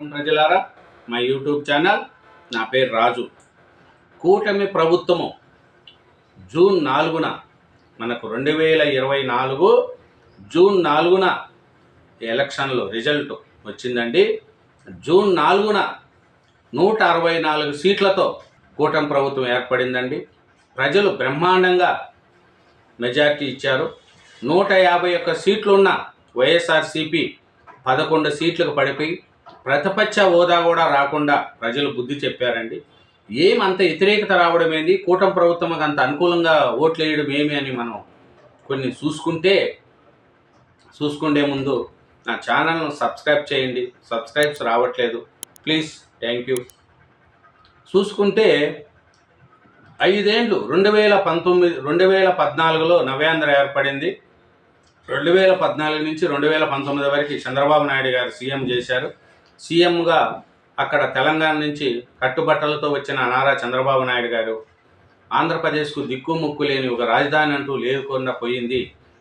ప్రజలారా. మా YouTube channel నా పేరు రాజు. కూటమి ప్రభుత్వము జూన్ నాలుగున మనకు రెండు వేల ఇరవై నాలుగు జూన్ నాలుగున ఎలక్షన్లో రిజల్ట్ వచ్చిందండి. జూన్ నాలుగున నూట అరవై నాలుగు సీట్లతో కూటమి ప్రభుత్వం ఏర్పడిందండి. ప్రజలు బ్రహ్మాండంగా మెజార్టీ ఇచ్చారు. నూట యాభై ఒక్క సీట్లున్న వైఎస్ఆర్సీపీ పదకొండు సీట్లకు పడిపోయి ప్రతిపక్ష హోదా కూడా రాకుండా ప్రజలు బుద్ధి చెప్పారండి. ఏం అంత వ్యతిరేకత రావడం ఏంది? కూటమి ప్రభుత్వంకి అంత అనుకూలంగా ఓట్లు వేయడం ఏమి అని మనం కొన్ని చూసుకుంటే చూసుకుండే ముందు నా ఛానల్ను సబ్స్క్రైబ్ చేయండి. సబ్స్క్రైబ్స్ రావట్లేదు. Please thank you. చూసుకుంటే ఐదేండ్లు రెండు వేల పంతొమ్మిది రెండు వేల పద్నాలుగులో నవ్యాంధ్ర ఏర్పడింది. రెండు వేల పద్నాలుగు నుంచి రెండు వేల పంతొమ్మిది వరకు చంద్రబాబు నాయుడు గారు సీఎం చేశారు. సీఎంగా అక్కడ తెలంగాణ నుంచి కట్టుబట్టలతో వచ్చిన నారా చంద్రబాబు నాయుడు గారు ఆంధ్రప్రదేశ్కు దిక్కు ముక్కు లేని ఒక రాజధాని అంటూ లేకుండా పోయింది.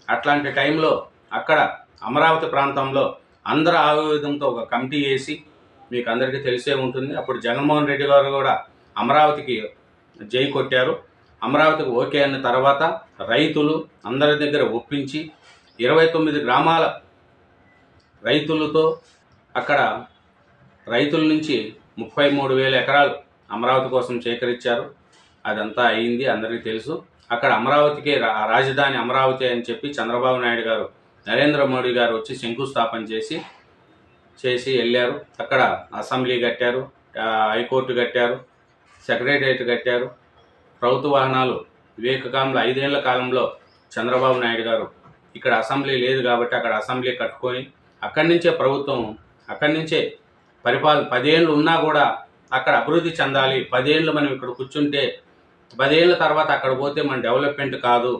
అట్లాంటి టైంలో అక్కడ అమరావతి ప్రాంతంలో అందరు ఆవేదంతో ఒక కమిటీ వేసి మీకు అందరికీ తెలిసే ఉంటుంది. అప్పుడు జగన్మోహన్ రెడ్డి గారు కూడా అమరావతికి జై కొట్టారు. అమరావతికి ఓకే అన్న తర్వాత రైతులు అందరి దగ్గర ఒప్పించి ఇరవై తొమ్మిది గ్రామాల రైతులతో అక్కడ రైతుల నుంచి ముప్పై మూడు వేల ఎకరాలు అమరావతి కోసం సేకరించారు అదంతా అయింది అందరికీ తెలుసు. అక్కడ అమరావతికే రా- రాజధాని అమరావతి అని చెప్పి చంద్రబాబు నాయుడు గారు నరేంద్ర మోడీ గారు వచ్చి శంకుస్థాపన చేసి చేసి వెళ్ళారు. అక్కడ అసెంబ్లీ కట్టారు హైకోర్టు కట్టారు సెక్రటరియట్ కట్టారు. ప్రభుత్వ వాహనాలు వివేకకాంల ఐదేళ్ళ కాలంలో చంద్రబాబు నాయుడు గారు ఇక్కడ అసెంబ్లీ లేదు కాబట్టి అక్కడ అసెంబ్లీ కట్టుకొని అక్కడి నుంచే ప్రభుత్వం అక్కడి నుంచే పరిపాలన పదేళ్ళు ఉన్నా కూడా అక్కడ అభివృద్ధి చెందాలి. పదేళ్ళు మనం ఇక్కడ కూర్చుంటే పదేళ్ళ తర్వాత అక్కడ పోతే మన డెవలప్మెంట్ కాదు.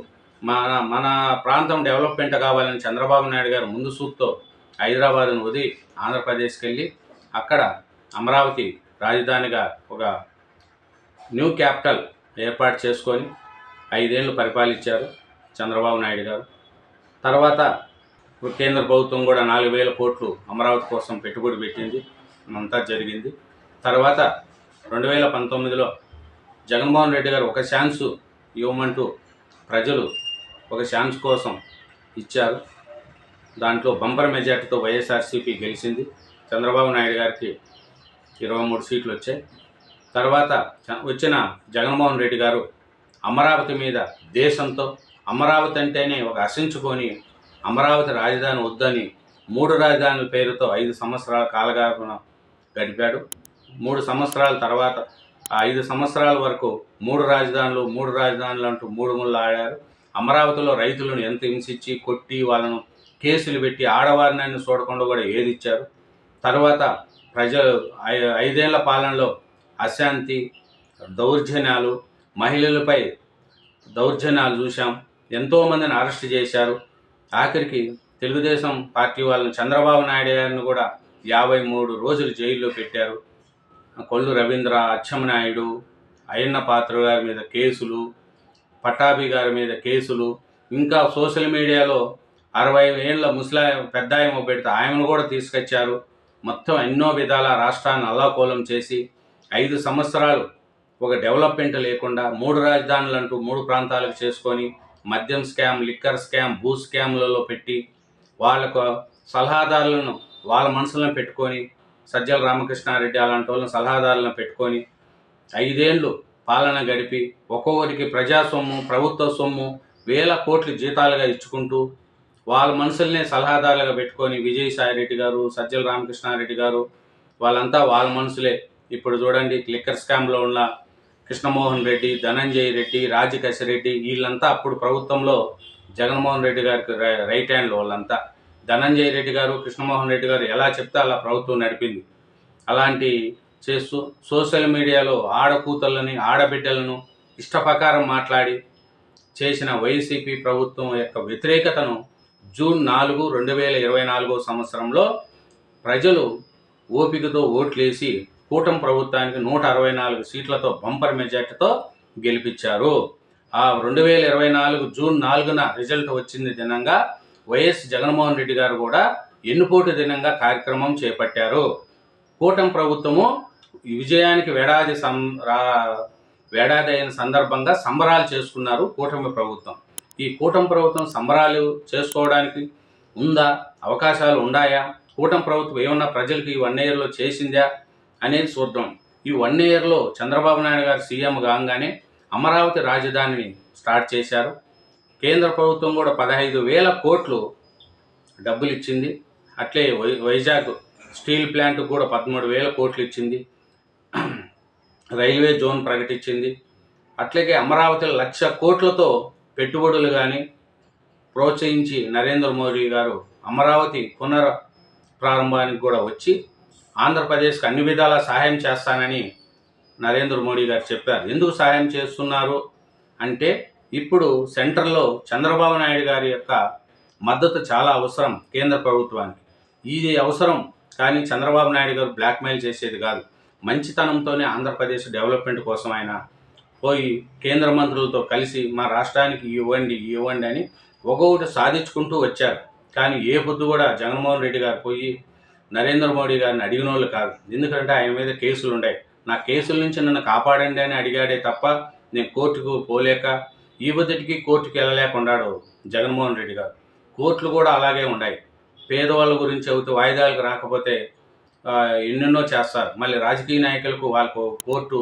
మన మన ప్రాంతం డెవలప్మెంట్ కావాలని చంద్రబాబు నాయుడు గారు ముందు సూత్తో హైదరాబాద్ను వదిలి ఆంధ్రప్రదేశ్కి వెళ్ళి అక్కడ అమరావతి రాజధానిగా ఒక న్యూ క్యాపిటల్ ఏర్పాటు చేసుకొని ఐదేళ్ళు పరిపాలించారు చంద్రబాబు నాయుడు గారు. తర్వాత కేంద్ర ప్రభుత్వం కూడా నాలుగు వేల కోట్లు అమరావతి కోసం పెట్టుబడి పెట్టింది. అంతా జరిగింది. తర్వాత రెండు వేల పంతొమ్మిదిలో జగన్మోహన్ రెడ్డి గారు ఒక ఛాన్సు ఇవ్వమంటూ ప్రజలు ఒక ఛాన్స్ కోసం ఇచ్చారు. దాంట్లో బంపర్ మెజార్టీతో వైఎస్ఆర్సీపీ గెలిచింది. చంద్రబాబు నాయుడు గారికి ఇరవై మూడు సీట్లు వచ్చాయి తర్వాత వచ్చిన జగన్మోహన్ రెడ్డి గారు అమరావతి మీద దేశంతో అమరావతి అంటేనే ఒక అసించుకొని అమరావతి రాజధాని వద్దని మూడు రాజధానుల పేరుతో ఐదు సంవత్సరాల కాలగాపన గడిపాడు. మూడు సంవత్సరాల తర్వాత ఐదు సంవత్సరాల వరకు మూడు రాజధానులు మూడు రాజధానులు అంటూ మూడు ముళ్ళు ఆడారు. అమరావతిలో రైతులను ఎంత హింసించి కొట్టి వాళ్ళను కేసులు పెట్టి ఆడవారిని చూడకుండా కూడా ఏదిచ్చారు తర్వాత ప్రజలు ఐదేళ్ళ పాలనలో అశాంతి దౌర్జన్యాలు మహిళలపై దౌర్జన్యాలు చూశాం. ఎంతోమందిని అరెస్ట్ చేశారు. ఆఖరికి తెలుగుదేశం పార్టీ వాళ్ళని చంద్రబాబు నాయుడు గారిని కూడా యాభై మూడు రోజులు జైల్లో పెట్టారు. కొల్లు రవీంద్ర అచ్చెన్నాయుడు అయ్యన్న పాత్ర గారి మీద కేసులు పట్టాభి గారి మీద కేసులు ఇంకా సోషల్ మీడియాలో అరవై ఏళ్ళ ముసలా పెద్ద ఆయమ పెడితే ఆయనను కూడా తీసుకొచ్చారు. మొత్తం ఎన్నో విధాల రాష్ట్రాన్ని అల్లాకోలం చేసి ఐదు సంవత్సరాలు ఒక డెవలప్మెంట్ లేకుండా మూడు రాజధానులు అంటూ మూడు ప్రాంతాలకు చేసుకొని మద్యం స్కామ్ లిక్కర్ స్కామ్ భూ స్కామ్లలో పెట్టి వాళ్ళకు సలహాదారులను వాళ్ళ మనసులను పెట్టుకొని సజ్జల రామకృష్ణారెడ్డి అలాంటి వాళ్ళని సలహాదారులను పెట్టుకొని ఐదేళ్ళు పాలన గడిపి ఒక్కొక్కరికి ప్రజా సొమ్ము ప్రభుత్వ సొమ్ము వేల కోట్లు జీతాలుగా ఇచ్చుకుంటూ వాళ్ళ మనుషుల్నే సలహాదారులుగా పెట్టుకొని విజయసాయి రెడ్డి గారు సజ్జల రామకృష్ణారెడ్డి గారు వాళ్ళంతా వాళ్ళ మనుషులే ఇప్పుడు చూడండి లిక్కర్ స్కామ్లో ఉన్న కృష్ణమోహన్ రెడ్డి ధనంజయ్ రెడ్డి రాజకశ రెడ్డి వీళ్ళంతా అప్పుడు ప్రభుత్వంలో జగన్మోహన్ రెడ్డి గారికి రై- రైట్ హ్యాండ్లో వాళ్ళంతా. ధనంజయ రెడ్డి గారు కృష్ణమోహన్ రెడ్డి గారు ఎలా చెప్తే అలా ప్రభుత్వం నడిపింది. అలాంటి చేస్తూ సోషల్ మీడియాలో ఆడకూతలని ఆడబిడ్డలను ఇష్టప్రకారం మాట్లాడి చేసిన వైసీపీ ప్రభుత్వం యొక్క వ్యతిరేకతను జూన్ నాలుగు రెండు వేల ఇరవై నాలుగో సంవత్సరంలో ప్రజలు ఓపికతో ఓట్లేసి కూటమి ప్రభుత్వానికి నూట అరవై నాలుగు సీట్లతో బంపర్ మెజార్టీతో గెలిపించారు. ఆ రెండు వేల ఇరవై నాలుగు జూన్ నాలుగున రిజల్ట్ వచ్చింది దినంగా వైఎస్ జగన్మోహన్ రెడ్డి గారు కూడా ఎన్నుపోటు దినంగా కార్యక్రమం చేపట్టారు. కూటమి ప్రభుత్వము ఈ విజయానికి వేడాది సం రా వేడాది అయిన సందర్భంగా సంబరాలు చేసుకున్నారు కూటమి ప్రభుత్వం. ఈ కూటమి ప్రభుత్వం సంబరాలు చేసుకోవడానికి ఉందా? అవకాశాలు ఉన్నాయా కూటమి ప్రభుత్వం ఏమన్నా ప్రజలకు ఈ వన్ ఇయర్లో చేసిందా అనేది చూద్దాం. ఈ వన్ ఇయర్లో చంద్రబాబు నాయుడు గారు సీఎం కాగానే అమరావతి రాజధానిని స్టార్ట్ చేశారు. కేంద్ర ప్రభుత్వం కూడా పదహైదు వేల కోట్లు డబ్బులు ఇచ్చింది అట్లే వై వైజాగ్ స్టీల్ ప్లాంట్ కూడా పదమూడు వేల కోట్లు ఇచ్చింది రైల్వే జోన్ ప్రకటించింది. అట్లాగే అమరావతిలో లక్ష కోట్లతో పెట్టుబడులు కానీ ప్రోత్సహించి నరేంద్ర మోడీ గారు అమరావతి పునర్ ప్రారంభానికి కూడా వచ్చి ఆంధ్రప్రదేశ్కి అన్ని విధాలా సహాయం చేస్తానని నరేంద్ర మోడీ గారు చెప్పారు. ఎందుకు సహాయం చేస్తున్నారు అంటే ఇప్పుడు సెంటర్లో చంద్రబాబు నాయుడు గారి యొక్క మద్దతు చాలా అవసరం కేంద్ర ప్రభుత్వానికి. ఇది అవసరం కానీ చంద్రబాబు నాయుడు గారు బ్లాక్మెయిల్ చేసేది కాదు. మంచితనంతోనే ఆంధ్రప్రదేశ్ డెవలప్మెంట్ కోసం ఆయన పోయి కేంద్ర మంత్రులతో కలిసి మా రాష్ట్రానికి ఇవ్వండి ఇవ్వండి అని ఒక్కొక్కటి సాధించుకుంటూ వచ్చారు. కానీ ఏ పొద్దు కూడా జగన్మోహన్ రెడ్డి గారు పోయి నరేంద్ర మోడీ గారిని అడిగిన వాళ్ళు కాదు. ఎందుకంటే ఆయన మీద కేసులు ఉన్నాయి నా కేసుల నుంచి నన్ను కాపాడండి అని అడిగాడే తప్ప నేను కోర్టుకు పోలేక ఈ బొద్దుటికి కోర్టుకి వెళ్ళలేకున్నాడు జగన్మోహన్ రెడ్డి గారు. కోర్టులు కూడా అలాగే ఉన్నాయి. పేదవాళ్ళ గురించి చెబుతూ వాయిదాలకు రాకపోతే ఎన్నెన్నో చేస్తారు. మళ్ళీ రాజకీయ నాయకులకు వాళ్ళకు కోర్టు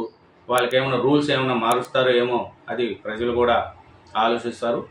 వాళ్ళకి ఏమైనా రూల్స్ ఏమైనా మారుస్తారో ఏమో అది ప్రజలు కూడా ఆలోచిస్తారు.